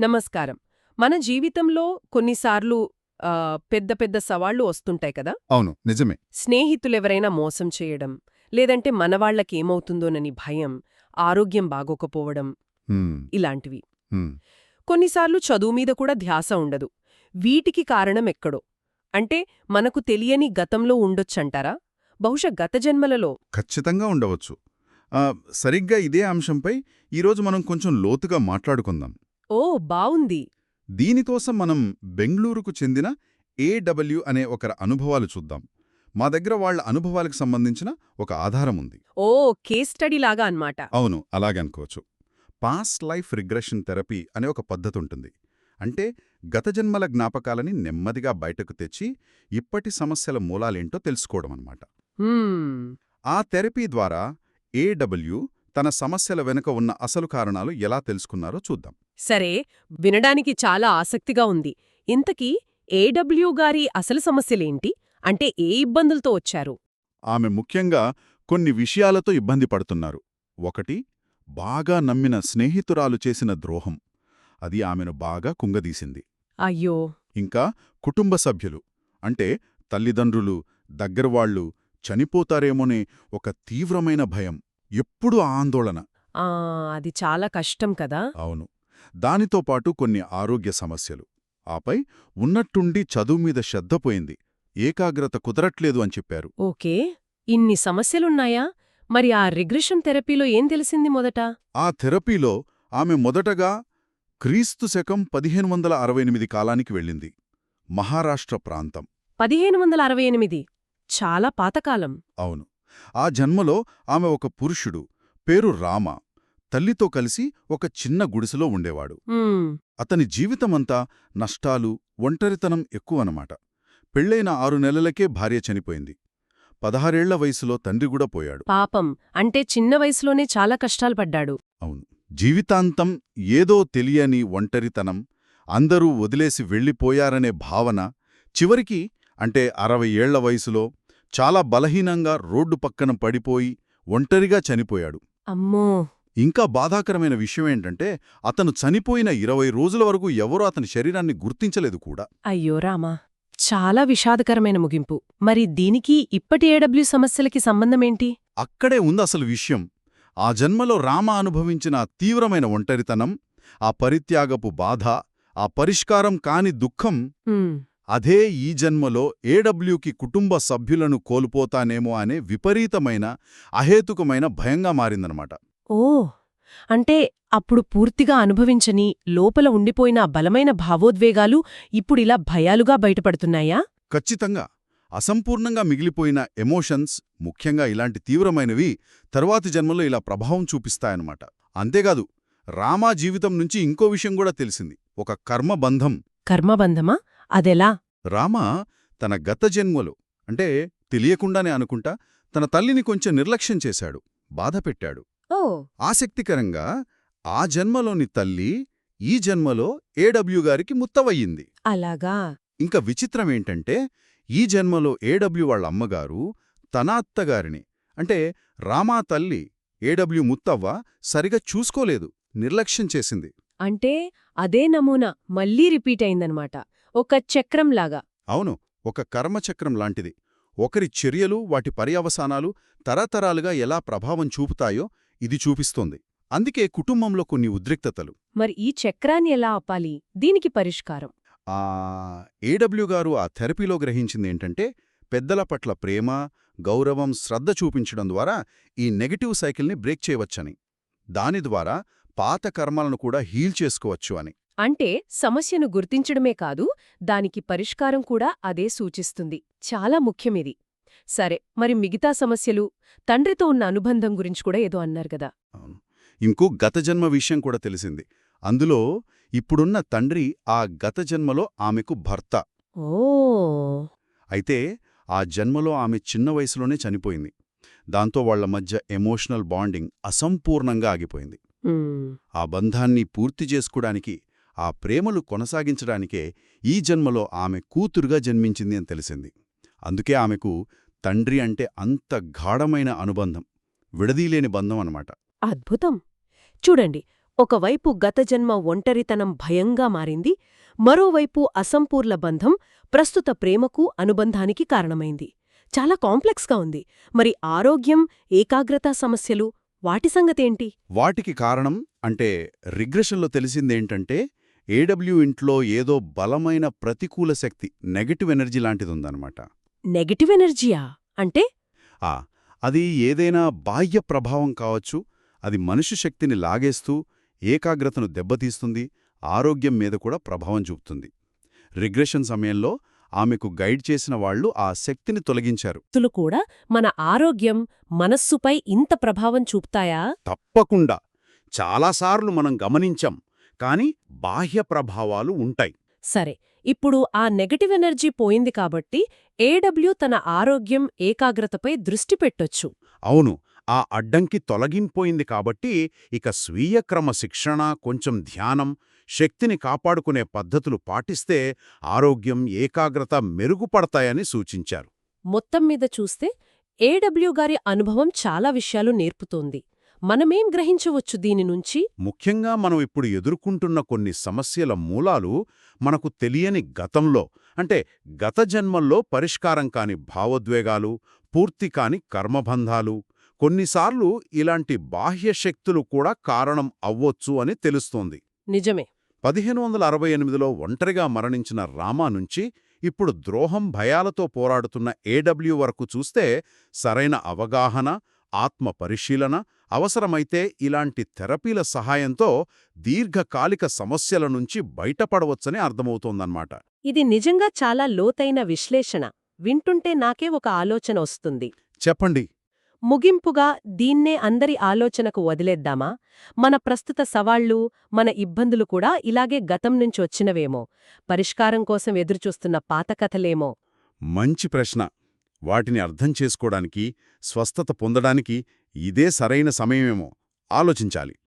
నమస్కారం. మన జీవితంలో కొన్నిసార్లు పెద్ద పెద్ద సవాళ్ళు వస్తుంటాయి కదా? అవును. నిజమే. స్నేహితులెవరైనా మోసం చేయడం లేదంటే మనవాళ్ళకేమవుతుందోనని భయం ఆరోగ్యం బాగోకపోవడం ఇలాంటివి. కొన్నిసార్లు చదువు మీద కూడా ధ్యాస ఉండదు. వీటికి కారణం ఎక్కడో? అంటే మనకు తెలియని గతంలో ఉండొచ్చంటారా? బహుశా గత జన్మలలో. ఖచ్చితంగా ఉండవచ్చు. సరిగ్గా ఇదే అంశంపై ఈరోజు మనం కొంచెం లోతుగా మాట్లాడుకుందాం. ఓ బావుంది. దీనికోసం మనం బెంగళూరుకు చెందిన ఏడబ్ల్యూ అనే ఒకరి అనుభవాలు చూద్దాం. మా దగ్గర వాళ్ళ అనుభవాలకు సంబంధించిన ఒక ఆధారం ఉంది. ఓ కేస్ స్టడీ లాగా అన్నమాట. అవును అలాగే అనుకోవచ్చు. పాస్ట్ లైఫ్ రిగ్రెషన్ థెరపీ అనే ఒక పద్ధతి ఉంటుంది అంటే గత జన్మల జ్ఞాపకాలని నెమ్మదిగా బయటకు తెచ్చి ఇప్పటి సమస్యల మూలాలేంటో తెలుసుకోవడం అన్నమాట. హ్మ్, ఆ థెరపీ ద్వారా ఏడబ్ల్యూ తన సమస్యల వెనుక ఉన్న అసలు కారణాలు ఎలా తెలుసుకున్నారో చూద్దాం. సరే వినడానికి చాలా ఆసక్తిగా ఉంది. ఇంతకీ ఏడబ్ల్యూ గారి అసలు సమస్యలేంటి? అంటే ఏ ఇబ్బందులతో వచ్చారు? ఆమె ముఖ్యంగా కొన్ని విషయాలతో ఇబ్బంది పడుతున్నారు. ఒకటి బాగా నమ్మిన స్నేహితురాలు చేసిన ద్రోహం. అది ఆమెను బాగా కుంగదీసింది. అయ్యో! ఇంకా కుటుంబ సభ్యులు. అంటే తల్లిదండ్రులు దగ్గరవాళ్ళు చనిపోతారేమోనే ఒక తీవ్రమైన భయం. ఎప్పుడూ ఆందోళన. ఆ అది చాలా కష్టం కదా? అవును. దానితో పాటు కొన్ని ఆరోగ్య సమస్యలు. ఆపై ఉన్నట్టుండి చదువు మీద శ్రద్ధ పోయింది. ఏకాగ్రత కుదరట్లేదు అని చెప్పారు. ఓకే. ఇన్ని సమస్యలున్నాయా? మరి ఆ రిగ్రెషన్ థెరపీలో ఏం తెలిసింది మొదట? ఆ థెరపీలో ఆమె మొదటగా క్రీస్తు శకం పదిహేను వందల అరవై ఎనిమిది కాలానికి వెళ్ళింది. మహారాష్ట్ర ప్రాంతం. పదిహేను వందల అరవై ఎనిమిది. చాలా పాతకాలం. అవును. ఆ జన్మలో ఆమె ఒక పురుషుడు. పేరు రామ. తల్లితో కలిసి ఒక చిన్న గుడిసెలో ఉండేవాడు. అతని జీవితమంతా నష్టాలు ఒంటరితనం ఎక్కువనమాట. పెళ్ళైన ఆరు నెలలకే భార్య చనిపోయింది. పదహారేళ్ళ వయసులో తండ్రి కూడా పోయాడు. పాపం. అంటే చిన్న వయసులోనే చాలా కష్టాలు పడ్డాడు. అవును. జీవితాంతం ఏదో తెలియని ఒంటరితనం అందరూ వదిలేసి వెళ్ళిపోయారనే భావన చివరికి అంటే అరవై ఏళ్ళ వయసులో చాలా బలహీనంగా రోడ్డు పక్కన పడిపోయి ఒంటరిగా చనిపోయాడు. అమ్మో! ఇంకా బాధాకరమైన విషయమేంటంటే అతను చనిపోయిన ఇరవై రోజుల వరకు ఎవరూ అతని శరీరాన్ని గుర్తించలేదు కూడా. అయ్యో రామా! చాలా విషాదకరమైన ముగింపు. మరి దీనికి ఇప్పటి ఏడబ్ల్యూ సమస్యలకి సంబంధమేంటి? అక్కడే ఉంది అసలు విషయం. ఆ జన్మలో రామ అనుభవించిన తీవ్రమైన ఒంటరితనం ఆ పరిత్యాగపు బాధ ఆ పరిష్కారం కాని దుఃఖం. అదే ఈ జన్మలో ఏడబ్ల్యూకి కుటుంబ సభ్యులను కోల్పోతానేమో అనే విపరీతమైన అహేతుకమైన భయంగా మారిందనమాట. ఓ అంటే అప్పుడు పూర్తిగా అనుభవించని లోపల ఉండిపోయిన బలమైన భావోద్వేగాలు ఇప్పుడిలా భయాలుగా బయటపడుతున్నాయా? ఖచ్చితంగా. అసంపూర్ణంగా మిగిలిపోయిన ఎమోషన్స్ ముఖ్యంగా ఇలాంటి తీవ్రమైనవి తరువాతి జన్మలో ఇలా ప్రభావం చూపిస్తాయన్నమాట. అంతేకాదు రామా జీవితం నుంచి ఇంకో విషయం కూడా తెలిసింది. ఒక కర్మబంధం కర్మబంధమా అదెలా? రామ తన గత జన్మలో అంటే తెలియకుండానే అనుకుంటా తన తల్లిని కొంచెం నిర్లక్ష్యం చేశాడు. బాధపెట్టాడు. ఆసక్తికరంగా ఆ జన్మలోని తల్లి ఈ జన్మలో ఏడబ్ల్యూ గారికి ముత్తవయ్యింది. అలాగా? ఇంకా విచిత్రమేంటంటే ఈ జన్మలో ఏడబ్ల్యూ వాళ్ళ అమ్మగారు తన అత్తగారిని అంటే రామా తల్లి ఏడబ్ల్యూ ముత్తవ్వ సరిగా చూసుకోలేదు నిర్లక్ష్యం చేసింది. అంటే అదే నమూనా మళ్ళీ రిపీట్ అయిందనమాట ఒక చక్రంలాగా. అవును ఒక కర్మచక్రం లాంటిది. ఒకరి చర్యలు వాటి పర్యవసానాలు తరతరాలుగా ఎలా ప్రభావం చూపుతాయో ఇది చూపిస్తోంది. అందుకే కుటుంబంలో కొన్ని ఉద్రిక్తతలు. మరి ఈ చక్రాన్ని ఎలా ఆపాలి? దీనికి పరిష్కారం. ఆ ఏడబ్ల్యూ గారు ఆ థెరపీలో గ్రహించిందేంటంటే పెద్దల పట్ల ప్రేమ గౌరవం శ్రద్ధ చూపించడం ద్వారా ఈ నెగటివ్ సైకిల్ని బ్రేక్ చేయవచ్చని. దాని ద్వారా పాత కర్మలను కూడా హీల్ చేసుకోవచ్చు అని. అంటే సమస్యను గుర్తించడమే కాదు దానికి పరిష్కారం కూడా అదే సూచిస్తుంది. చాలా ముఖ్యమిది. సరే మరి మిగతా సమస్యలు? తండ్రితో ఉన్న అనుబంధం గురించి కూడా ఏదో అన్నారు కదా. ఇంకో గత జన్మ విషయం కూడా తెలిసింది. అందులో ఇప్పుడున్న తండ్రి ఆ గత జన్మలో ఆమెకు భర్త. ఓ! అయితే ఆ జన్మలో ఆమె చిన్న వయసులోనే చనిపోయింది. దాంతో వాళ్ళ మధ్య ఎమోషనల్ బాండింగ్ అసంపూర్ణంగా ఆగిపోయింది. ఆ బంధాన్ని పూర్తి చేసుకోడానికి ఆ ప్రేమలు కొనసాగించడానికే ఈ జన్మలో ఆమె కూతురుగా జన్మించింది అని తెలిసింది. అందుకే ఆమెకు తండ్రి అంటే అంత గాఢమైన అనుబంధం విడదీలేని బంధం అన్నమాట. అద్భుతం! చూడండి ఒకవైపు గతజన్మ ఒంటరితనం భయంగా మారింది మరోవైపు అసంపూర్ణ బంధం ప్రస్తుత ప్రేమకు అనుబంధానికి కారణమైంది. చాలా కాంప్లెక్స్గా ఉంది. మరి ఆరోగ్యం ఏకాగ్రతా సమస్యలు వాటి సంగతేంటి? వాటికి కారణం అంటే రిగ్రెషన్లో తెలిసిందేంటంటే ఏడబ్ల్యూ ఇంట్లో ఏదో బలమైన ప్రతికూల శక్తి నెగటివ్ ఎనర్జీ లాంటిదుందనమాట నెగటివ్ ఎనర్జీయా? అంటే? ఆ అది ఏదైనా బాహ్య ప్రభావం కావచ్చు అది మనిషి శక్తిని లాగేస్తూ ఏకాగ్రతను దెబ్బతీస్తుంది ఆరోగ్యం మీద కూడా ప్రభావం చూపుతుంది. రిగ్రెషన్ సమయంలో ఆమెకు గైడ్ చేసిన వాళ్ళు ఆ శక్తిని తొలగించారు. వ్యక్తులు కూడా మన ఆరోగ్యం మనస్సుపై ఇంత ప్రభావం చూపుతాయా? తప్పకుండా. చాలాసార్లు మనం గమనించాం కాని బాహ్య ప్రభావాలు ఉంటాయి. సరే ఇప్పుడు ఆ నెగటివ్ ఎనర్జీ పోయింది కాబట్టి ఏడబ్ల్యూ తన ఆరోగ్యం ఏకాగ్రతపై దృష్టి పెట్టొచ్చు. అవును ఆ అడ్డంకి తొలగింపోయింది కాబట్టి ఇక స్వీయ క్రమశిక్షణ కొంచెం ధ్యానం శక్తిని కాపాడుకునే పద్ధతులు పాటిస్తే ఆరోగ్యం ఏకాగ్రత మెరుగుపడతాయని సూచించారు. మొత్తం మీద చూస్తే ఏడబ్ల్యూ గారి అనుభవం చాలా విషయాలు నేర్పుతోంది. మనమేం గ్రహించవచ్చు దీని నుంచి? ముఖ్యంగా మనం ఇప్పుడు ఎదుర్కొంటున్న కొన్ని సమస్యల మూలాలు మనకు తెలియని గతంలో అంటే గత జన్మల్లో పరిష్కారం కాని భావోద్వేగాలు పూర్తి కాని కర్మబంధాలు కొన్నిసార్లు ఇలాంటి బాహ్య శక్తులు కూడా కారణం అవ్వొచ్చు అని తెలుస్తోంది. నిజమే. పదిహేను వందల అరవై ఎనిమిదిలో ఒంటరిగా మరణించిన రామా నుంచి ఇప్పుడు ద్రోహం భయాలతో పోరాడుతున్న ఏడబ్ల్యూ వరకు చూస్తే సరైన అవగాహన ఆత్మ పరిశీలన అవసరమైతే ఇలాంటి థెరపీల సహాయంతో దీర్ఘకాలిక సమస్యల నుంచి బయటపడవచ్చని అర్థమవుతోందన్నమాట. ఇది నిజంగా చాలా లోతైన విశ్లేషణ. వింటుంటే నాకే ఒక ఆలోచన వస్తుంది. చెప్పండి. ముగింపుగా దీన్నే అందరి ఆలోచనకు వదిలేద్దామా? మన ప్రస్తుత సవాళ్ళు మన ఇబ్బందులు కూడా ఇలాగే గతం నుంచి వచ్చినవేమో? పరిష్కారం కోసం ఎదురుచూస్తున్న పాత కథలేమో? మంచి ప్రశ్న. వాటిని అర్థం చేసుకోవడానికి స్వస్థత పొందడానికి ఇదే సరైన సమయమేమో. ఆలోచించాలి.